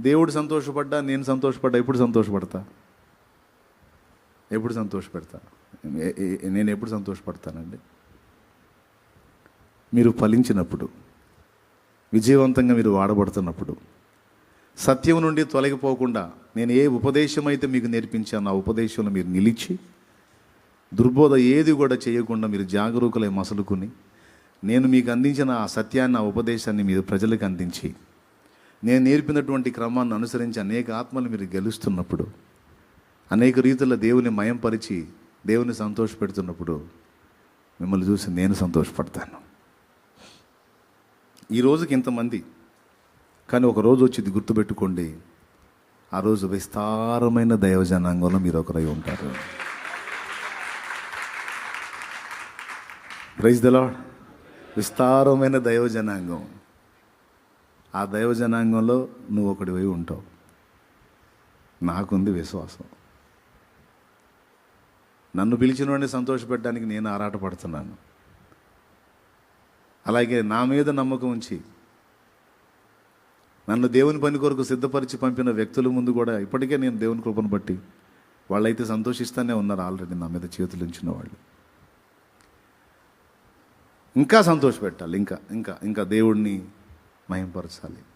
దేవుడు సంతోషపడ్డా నేను సంతోషపడ్డా ఎప్పుడు సంతోషపడతా? ఎప్పుడు సంతోషపెడతా? నేను ఎప్పుడు సంతోషపడతానండి? మీరు ఫలించినప్పుడు విజయవంతంగా మీరు వాడబడుతున్నప్పుడు సత్యం నుండి తొలగిపోకుండా నేను ఏ ఉపదేశం అయితే మీకు నేర్పించానో ఆ ఉపదేశంలో మీరు నిలిచి దుర్బోధ ఏది కూడా చేయకుండా మీరు జాగరూకులై మసలుకుని నేను మీకు అందించిన ఆ సత్యాన్ని ఆ ఉపదేశాన్ని మీరు ప్రజలకు అందించి నేను నేర్పినటువంటి క్రమాన్ని అనుసరించి అనేక ఆత్మలు మీరు గెలుస్తున్నప్పుడు అనేక రీతుల్లో దేవుని మయంపరిచి దేవుని సంతోషపెడుతున్నప్పుడు మిమ్మల్ని చూసి నేను సంతోషపడతాను. ఈ రోజుకి ఇంతమంది కానీ ఒక రోజు వచ్చి ఇది గుర్తుపెట్టుకోండి. ఆ రోజు విస్తారమైన దైవ జనాంగంలో మీరు ఒకరై ఉంటారు. ప్రైజ్ దలా విస్తారమైన దైవ జనాంగం ఆ దైవ జనాంగంలో నువ్వు ఒకటి ఉంటావు. నాకుంది విశ్వాసం. నన్ను పిలిచిన వాడిని సంతోషపెట్టడానికి నేను ఆరాటపడుతున్నాను. అలాగే నా మీద నమ్మకం ఉంచి నన్ను దేవుని పని కొరకు సిద్ధపరిచి పంపిన వ్యక్తుల ముందు కూడా ఇప్పటికే నేను దేవుని కృపను బట్టి వాళ్ళైతే సంతోషిస్తూనే ఉన్నారు ఆల్రెడీ నా మీద చేతులు ఉంచిన వాళ్ళు. ఇంకా సంతోషపెట్టాలి. ఇంకా ఇంకా ఇంకా దేవుడిని ma'in mursalin